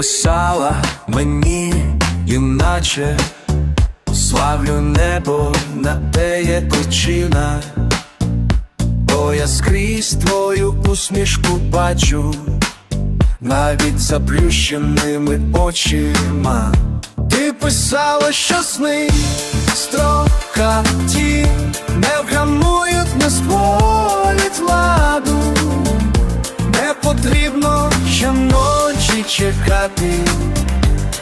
писала мені, іначе славлю небо, на те є причина, бо я скрізь твою усмішку бачу, навіть заплющеними очима. Ти писала, що сни строка ті не вгамують, не створять чекати.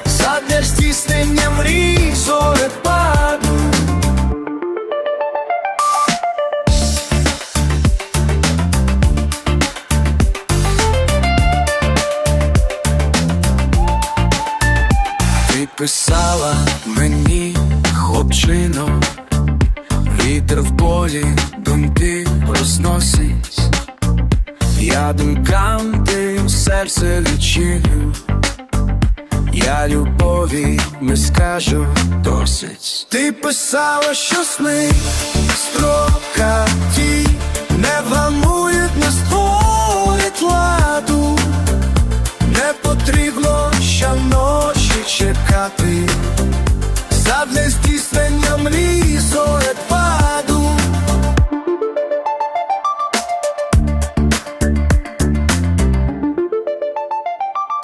Задля здійснення мрій зорепаду Ти писала мені, хлопчино, вітер в полі, думки розносить. Я думкам тим серце відчиню, я любові не скажу досить. Ти писала, що сни строка ті не вгамують, не створять ладу. Не потрібно щоночі чекати, задля здійснення мрій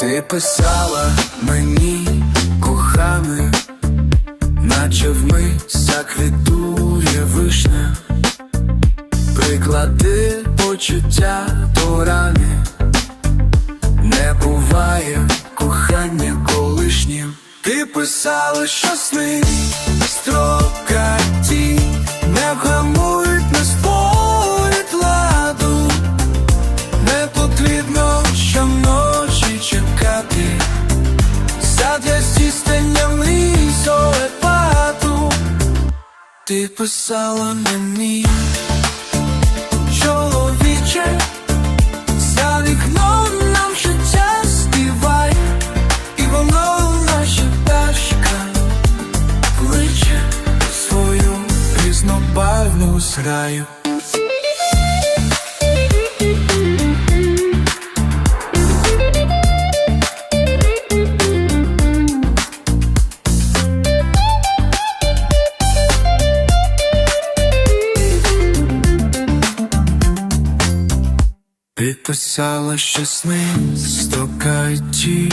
Ти писала мені, коханий, наче вмися заквітує вишня, приклади почуття до рани, не буває кохання колишнім. Ти писала, що сни Ти писала мені Чоловіче За вікном нам життя співай І воно наша пташка Кличе свою різнобарвну зграю Ти щасни ті,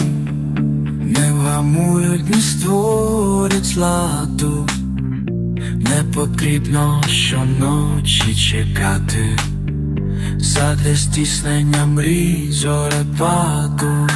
не вгамують, не створять ладу. Не потрібно щоночі чекати, задля стіснення мрій зорепаду.